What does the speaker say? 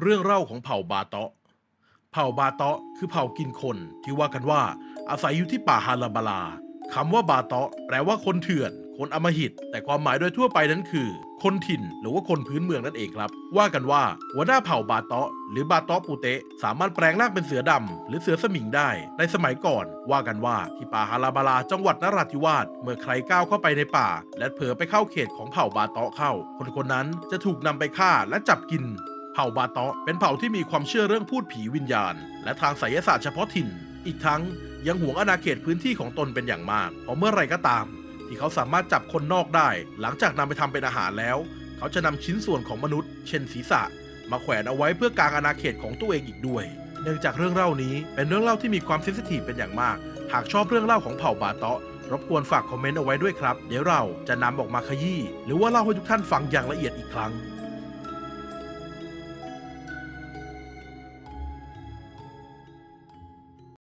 เรื่องเล่าของเผ่าบาเตาะ เผ่าบาเตาะคือเผ่ากินคนที่ว่ากันว่าอาศัยอยู่ที่ป่าฮาราบาลาคำว่าบาเตาะแปลว่าคนเถื่อน คนอมหิต แต่ความหมายโดยทั่วไปนั้นคือ คนถิ่นหรือว่าคนพื้นเมืองนั่นเองครับ ว่ากันว่าหัวหน้าเผ่าบาเตาะหรือบาเตาะปูเตะสามารถแปลงร่างเป็นเสือดำหรือเสือสมิงได้ ในสมัยก่อน ว่ากันว่าที่ป่าฮาราบาลาจังหวัดนราธิวาสเมื่อใครก้าวเข้าไปในป่า และเผลอไปเข้าเขตของเผ่าบาเตาะเข้า คนคนนั้นจะถูกนำไปฆ่าและจับกิน เผ่าบาเตาะเป็นเผ่าที่มีความเชื่อเรื่องพูดผีวิญญาณ และทางไสยศาสตร์เฉพาะถิ่น อีกทั้งยังหวงอาณาเขตพื้นที่ของตนเป็นอย่างมาก เพราะเมื่อไรก็ตาม ที่เขาสามารถจับคนนอกได้ หลังจากนำไปทำเป็นอาหารแล้ว เขาจะนำชิ้นส่วนของมนุษย์ เช่นศีรษะ มาแขวนเอาไว้เพื่อกางอาณาเขตของตัวเองอีกด้วย เนื่องจากเรื่องเล่านี้เป็นเรื่องเล่าที่มีความเซนซิทีฟเป็นอย่างมาก หากชอบเรื่องเล่าของเผ่าบาเตาะรบกวนฝากคอมเมนต์เอาไว้ด้วยครับ เดี๋ยวเราจะนำออกมาขยี้หรือว่าเล่าให้ทุกท่านฟังอย่างละเอียดอีกครั้ง